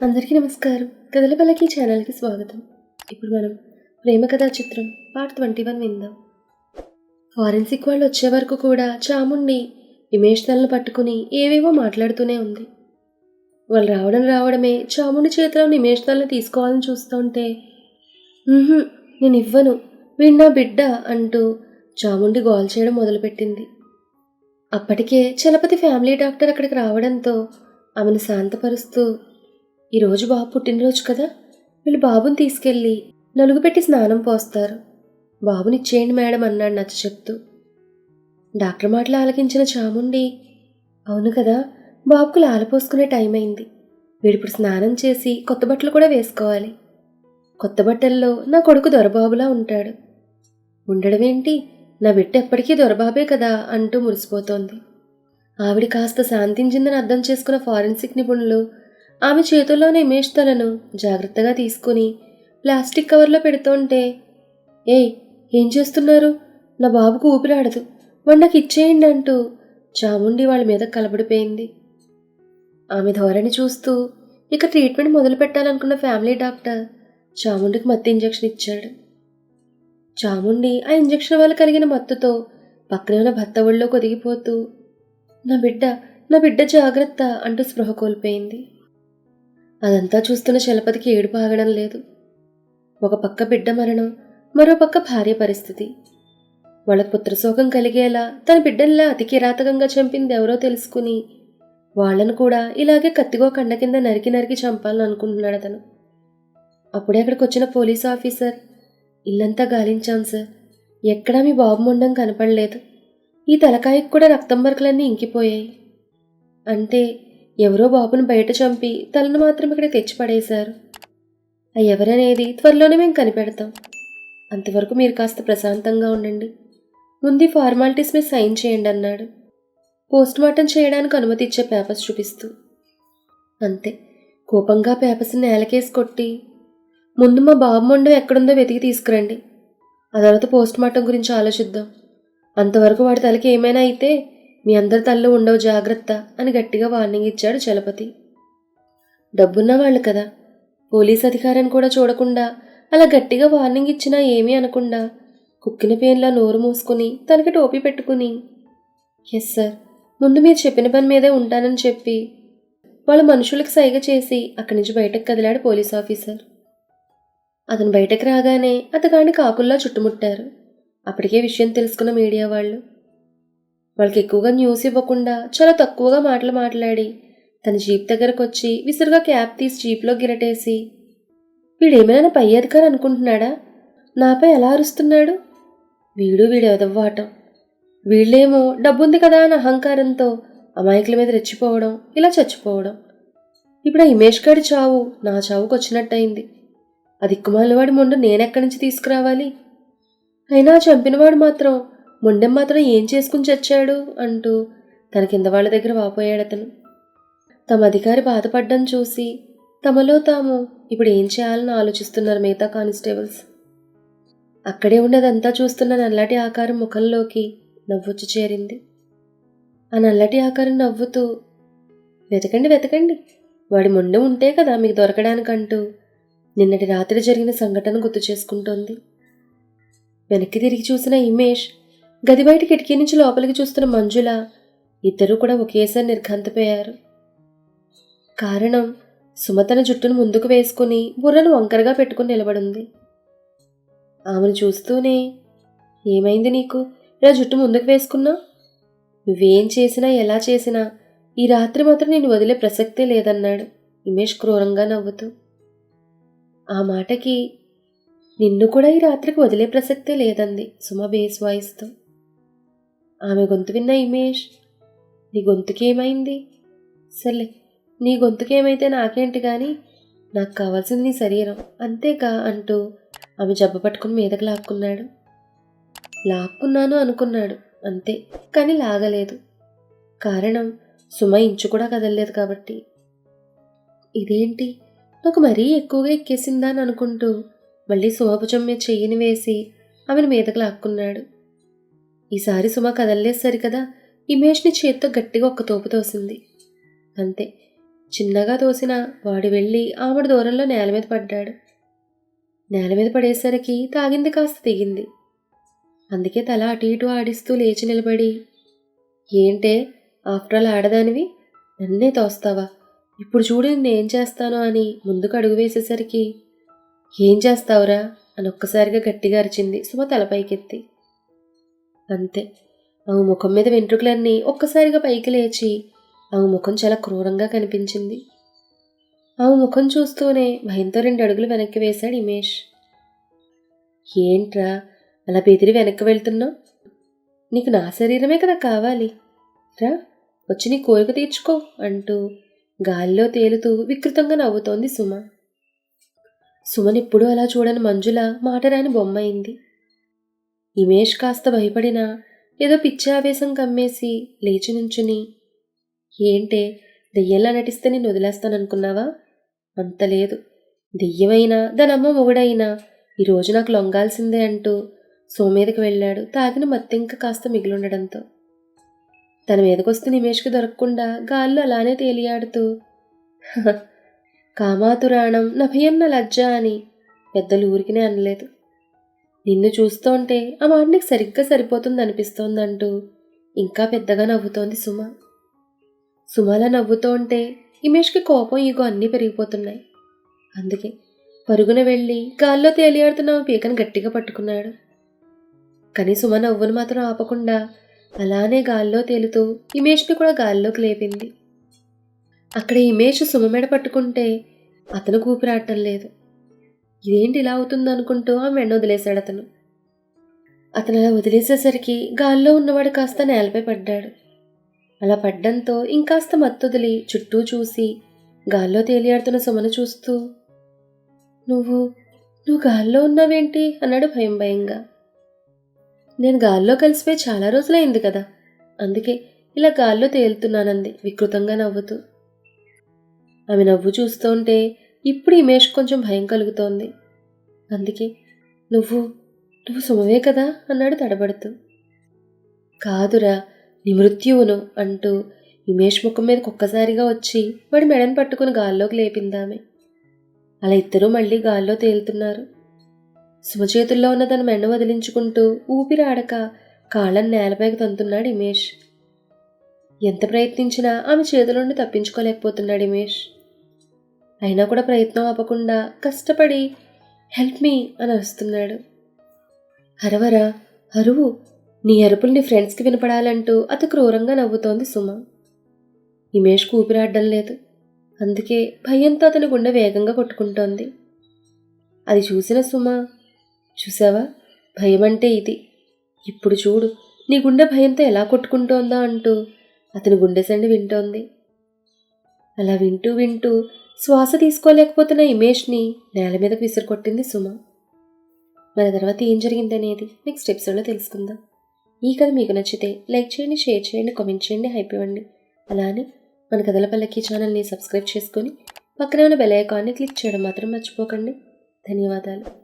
అందరికీ నమస్కారం. కథల పల్లకి ఛానల్కి స్వాగతం. ఇప్పుడు మనం ప్రేమ కథా చిత్రం పార్ట్ ట్వంటీ వన్ విందాం. ఫారెన్సిక్ వాళ్ళు వచ్చే వరకు కూడా చాముండి విమేషనలను పట్టుకుని ఏవేవో మాట్లాడుతూనే ఉంది. వాళ్ళు రావడం రావడమే చాముండి చేతిలో నిమేషనలను తీసుకోవాలని చూస్తుంటే నేను ఇవ్వను. వీడు నా బిడ్డ అంటూ చాముండి గోల్ చేయడం మొదలుపెట్టింది. అప్పటికే చలపతి ఫ్యామిలీ డాక్టర్ అక్కడికి రావడంతో ఆమెను శాంతపరుస్తూ ఈరోజు బాబు పుట్టినరోజు కదా. వీళ్ళు బాబుని తీసుకెళ్ళి నలుగు పెట్టి స్నానం పోస్తారు. బాబునిచ్చేయండి మేడం అన్నాడు నచ్చ చెప్తూ. డాక్టర్ మాటలు ఆలకించిన చాముండి అవును కదా బాబుకు లాలపోసుకునే టైం అయింది. వీడిప్పుడు స్నానం చేసి కొత్త బట్టలు కూడా వేసుకోవాలి. కొత్త బట్టల్లో నా కొడుకు దొరబాబులా ఉంటాడు. ఉండడమేంటి? నా బిడ్డ ఎప్పటికీ దొరబాబే కదా అంటూ మురిసిపోతోంది. ఆవిడ కాస్త శాంతించిందని అర్థం చేసుకున్న ఫారెన్సిక్ నిపుణులు ఆమె చేతుల్లోని ఇమేజ్ తలను జాగ్రత్తగా తీసుకుని ప్లాస్టిక్ కవర్లో పెడుతుంటే ఏయ్ ఏం చేస్తున్నారు? నా బాబుకు ఊపిరాడదు. వాడు నాకు ఇచ్చేయండి అంటూ చాముండి వాళ్ళ మీద కలబడిపోయింది. ఆమె ధోరణి చూస్తూ ఇక ట్రీట్మెంట్ మొదలు పెట్టాలనుకున్న ఫ్యామిలీ డాక్టర్ చాముండికి మత్తు ఇంజెక్షన్ ఇచ్చాడు. చాముండి ఆ ఇంజెక్షన్ వల్ల కలిగిన మత్తుతో పక్కనే ఉన్న భర్త ఒళ్ళో కొదిగిపోతూ నా బిడ్డ నా బిడ్డ జాగ్రత్త అంటూ స్పృహ కోల్పోయింది. అదంతా చూస్తున్న చలపతికి ఏడుపు ఆగడం లేదు. ఒక పక్క బిడ్డ మరణం మరో పక్క భార్య పరిస్థితి. వాళ్ళ పుత్రశోకం కలిగేలా తన బిడ్డల్లా అతి కిరాతకంగా చంపింది ఎవరో తెలుసుకుని వాళ్ళను కూడా ఇలాగే కత్తిగో కండ కింద నరికి నరికి చంపాలని అనుకుంటున్నాడు అతను. అప్పుడే అక్కడికి వచ్చిన పోలీస్ ఆఫీసర్ ఇల్లంతా గాలించాం సార్. ఎక్కడా మీ బాబు మొండం కనపడలేదు. ఈ తలకాయకు కూడా రక్తం బరకలన్నీ ఇంకిపోయాయి. అంటే ఎవరో బాబును బయట చంపి తలను మాత్రం ఇక్కడ తెచ్చిపడేశారు ఎవరనేది త్వరలోనే మేము కనిపెడతాం. అంతవరకు మీరు కాస్త ప్రశాంతంగా ఉండండి. ముందు ఫార్మాలిటీస్ మీద సైన్ చేయండి అన్నాడు. పోస్ట్ మార్టం చేయడానికి అనుమతి ఇచ్చే పేపర్స్ చూపిస్తూ. అంతే కోపంగా పేపర్స్ని నేలకేసి కొట్టి ముందు మా బాబు మొండం ఎక్కడుందో వెతికి తీసుకురండి. ఆ తర్వాత పోస్ట్ మార్టం గురించి ఆలోచిద్దాం. అంతవరకు వాడి తలకి ఏమైనా అయితే మీ అందరి తల్లు ఉండవు జాగ్రత్త అని గట్టిగా వార్నింగ్ ఇచ్చాడు చలపతి. డబ్బున్న వాళ్ళు కదా పోలీస్ అధికారాన్ని కూడా చూడకుండా అలా గట్టిగా వార్నింగ్ ఇచ్చినా ఏమీ అనకుండా కుక్కిన పేన్లా నోరు మూసుకుని తనకి టోపీ పెట్టుకుని ఎస్ సార్ ముందు మీరు చెప్పిన పని మీదే ఉంటానని చెప్పి వాళ్ళ మనుషులకు సైగ చేసి అక్కడి నుంచి బయటకు కదిలాడు పోలీస్ ఆఫీసర్. అతను బయటకు రాగానే అతగాడిని కాకుల్లా చుట్టుముట్టారు. అప్పటికే విషయం తెలుసుకున్న మీడియా వాళ్ళు. వాళ్ళకి ఎక్కువగా న్యూస్ ఇవ్వకుండా చాలా తక్కువగా మాటలు మాట్లాడి తన జీప్ దగ్గరకు వచ్చి విసురుగా క్యాప్ తీసి జీప్లో గిరటేసి వీడేమైనా పై అధికారి అనుకుంటున్నాడా? నాపై ఎలా అరుస్తున్నాడు? వీడు వీడు వీళ్ళేమో డబ్బుంది కదా అని అహంకారంతో అమాయకుల మీద రెచ్చిపోవడం ఇలా చచ్చిపోవడం. ఇప్పుడు ఆ ఇమేష్ గారి చావు నా చావుకు వచ్చినట్టయింది. అది కుమాలవాడి మొండు నేనెక్కడి నుంచి తీసుకురావాలి? అయినా చంపినవాడు మాత్రం మొండెం మాత్రం ఏం చేసుకుని చచ్చాడు అంటూ తన కింద వాళ్ళ దగ్గర వాపోయాడు అతను. తమ అధికారి బాధపడ్డం చూసి తమలో తాము ఇప్పుడు ఏం చేయాలని ఆలోచిస్తున్నారు మిగతా కానిస్టేబుల్స్? అక్కడే ఉన్నదంతా చూస్తున్న నల్లటి ఆకారం ముఖంలోకి నవ్వొచ్చి చేరింది. ఆ నల్లటి ఆకారం నవ్వుతూ వెతకండి వెతకండి. వాడి మొండెం ఉంటే కదా మీకు దొరకడానికంటూ నిన్నటి రాత్రి జరిగిన సంఘటన గుర్తు చేసుకుంటోంది. వెనక్కి తిరిగి చూసిన ఇమేష్ గది బయట కిటికీ నుంచి లోపలికి చూస్తున్న మంజుల ఇద్దరూ కూడా ఒకేసారి నిర్ఘంతపోయారు. కారణం సుమతన జుట్టును ముందుకు వేసుకుని బుర్రను వంకరగా పెట్టుకుని నిలబడింది. ఆమెను చూస్తూనే ఏమైంది నీకు? ఇలా జుట్టు ముందుకు వేసుకున్నా? నువ్వేం చేసినా ఎలా చేసినా ఈ రాత్రి మాత్రం నేను వదిలే ప్రసక్తే లేదన్నాడు ఇమేష్ క్రూరంగా నవ్వుతూ. ఆ మాటకి నిన్ను కూడా ఈ రాత్రికి వదిలే ప్రసక్తే లేదంది సుమ బేస్ వాయిస్తో. ఆమె గొంతు విన్న ఇమేష్ నీ గొంతుకేమైంది? సర్లే నీ గొంతుకేమైతే నాకేంటి కానీ నాకు కావాల్సింది నీ శరీరం. అంతేకా అంటూ ఆమె జబ్బ పట్టుకుని మీదకి లాక్కున్నాడు. లాక్కున్నాను అనుకున్నాడు అంతే. కానీ లాగలేదు. కారణం సుమ ఇంచు కూడా కదలలేదు కాబట్టి. ఇదేంటి? నాకు మరీ ఎక్కువగా ఎక్కేసిందా అని అనుకుంటూ మళ్ళీ సుమభుజం మీద చెయ్యిని వేసి ఆమెను మీదకు లాక్కున్నాడు. ఈసారి సుమ కదలలేదు సరికదా? ఇమేష్ని చేత్తో గట్టిగా ఒక్క తోపు తోసింది. అంతే. చిన్నగా తోసిన వాడు వెళ్ళి ఆవిడ దూరంలో నేల మీద పడ్డాడు. నేల మీద పడేసరికి తాగింది కాస్త దిగింది అందుకే తల అటు ఇటు ఆడిస్తూ లేచి నిలబడి ఏంటే? ఆఫ్టర్ ఆల్ ఆడదానివి? నన్నే తోస్తావా? ఇప్పుడు చూడు నేనేం చేస్తాను అని ముందుకు అడుగు వేసేసరికి ఏం చేస్తావురా? అని ఒక్కసారిగా గట్టిగా అరిచింది సుమ తలపైకెత్తి అంతే. ఆమె ముఖం మీద వెంట్రుకలన్నీ ఒక్కసారిగా పైకి లేచి ఆమె ముఖం చాలా క్రూరంగా కనిపించింది. ఆమె ముఖం చూస్తూనే భయంతో రెండు అడుగులు వెనక్కి వేశాడు ఇమేష్. ఏంట్రా అలా బెదిరి వెనక్కి వెళ్తున్నావు? నీకు నా శరీరమే కదా కావాలి. రా వచ్చి నీ కోరిక తీర్చుకో అంటూ గాలిలో తేలుతూ వికృతంగా నవ్వుతోంది సుమ. సుమనిప్పుడు అలా చూడని మంజుల మాటరాని అయింది. ఇమేష్ కాస్త భయపడినా ఏదో పిచ్చి ఆవేశం కమ్మేసి లేచి నుంచుని ఏంటే దెయ్యంలా నటిస్తే నేను వదిలేస్తాననుకున్నావా? అంత లేదు. దెయ్యమైనా దానమ్మ మొగుడైనా ఈరోజు నాకు లొంగాల్సిందే అంటూ సోమేదకి వెళ్ళాడు తాగిన మత్తింక కాస్త మిగిలుండడంతో. తన మీదకొస్తే నిమేష్కి దొరకకుండా గాల్లో అలానే తేలియాడుతూ కామాతురాణం నభయన్న లజ్జ అని పెద్దలు ఊరికినే అనలేదు. నిన్ను చూస్తుంటే ఆ మాట నీకు సరిగ్గా సరిపోతుంది అనిపిస్తోందంటూ ఇంకా పెద్దగా నవ్వుతోంది సుమ. సుమలా నవ్వుతోంటే ఇమేష్కి కోపం ఈగో అన్నీ పెరిగిపోతున్నాయి. అందుకే పరుగున వెళ్ళి గాల్లో తేలియాడుతున్న పీకను గట్టిగా పట్టుకున్నాడు. కానీ సుమ నవ్వును మాత్రం ఆపకుండా అలానే గాల్లో తేలుతూ ఇమేష్ని కూడా గాల్లోకి లేపింది. అక్కడ ఇమేష్ సుమ మెడ పట్టుకుంటే అతను కూపిరాటం లేదు. ఇదేంటి ఇలా అవుతుంది అనుకుంటూ ఆమె మెడ వదిలేశాడు అతను. అతను అలా వదిలేసేసరికి గాల్లో ఉన్నవాడు కాస్త నేలపై పడ్డాడు. అలా పడ్డంతో ఇంకాస్త మత్తొదిలి చుట్టూ చూసి గాల్లో తేలియాడుతున్న సుమను చూస్తూ నువ్వు నువ్వు గాల్లో ఉన్నావేంటి? అన్నాడు భయం భయంగా. నేను గాల్లో కలిసిపోయి చాలా రోజులైంది కదా అందుకే ఇలా గాల్లో తేలుతున్నానంది వికృతంగా నవ్వుతూ. ఆమె నవ్వు చూస్తుంటే ఇప్పుడు ఇమేష్ కొంచెం భయం కలుగుతోంది. అందుకే నువ్వు నువ్వు సుమవే కదా? అన్నాడు తడబడుతూ. కాదురా నీ మృత్యువును అంటూ ఇమేష్ ముఖం మీదకి ఒక్కసారిగా వచ్చి వాడి మెడను పట్టుకుని గాల్లోకి లేపిందామే. అలా ఇద్దరూ మళ్ళీ గాల్లో తేలుతున్నారు. సుమ చేతుల్లో ఉన్న తన మెండ వదిలించుకుంటూ ఊపిరాడక కాళ్ళని నేలపైకి తంతున్నాడు ఇమేష్ ఎంత ప్రయత్నించినా ఆమె చేతుల నుండి తప్పించుకోలేకపోతున్నాడు ఇమేష్ అయినా కూడా ప్రయత్నం ఆపకుండా కష్టపడి హెల్ప్ మీ అని అరుస్తున్నాడు అరవరా అరువు నీ అరుపులు నీ ఫ్రెండ్స్కి వినపడాలంటూ అతి క్రూరంగా నవ్వుతోంది సుమ. ఇమేష్కు ఊపిరాడడం లేదు. అందుకే భయంతో అతని గుండె వేగంగా కొట్టుకుంటోంది. అది చూసిన సుమ చూసావా? భయం అంటే ఇది. ఇప్పుడు చూడు నీ గుండె భయంతో ఎలా కొట్టుకుంటోందా అంటూ అతని గుండె సండి వింటోంది. అలా వింటూ వింటూ శ్వాస తీసుకోలేకపోతున్న ఇమేష్ని నేల మీదకు విసిరికొట్టింది సుమ. మన తర్వాత ఏం జరిగిందనేది నెక్స్ట్ ఎపిసోడ్లో తెలుసుకుందాం. ఈ కథ మీకు నచ్చితే లైక్ చేయండి షేర్ చేయండి కామెంట్ చేయండి హైప్ ఇవ్వండి. అలానే మన కథల పల్లకి ఛానల్ని సబ్స్క్రైబ్ చేసుకొని పక్కనే ఉన్న బెల్ ఐకాన్ని క్లిక్ చేయడం మాత్రం మర్చిపోకండి. ధన్యవాదాలు.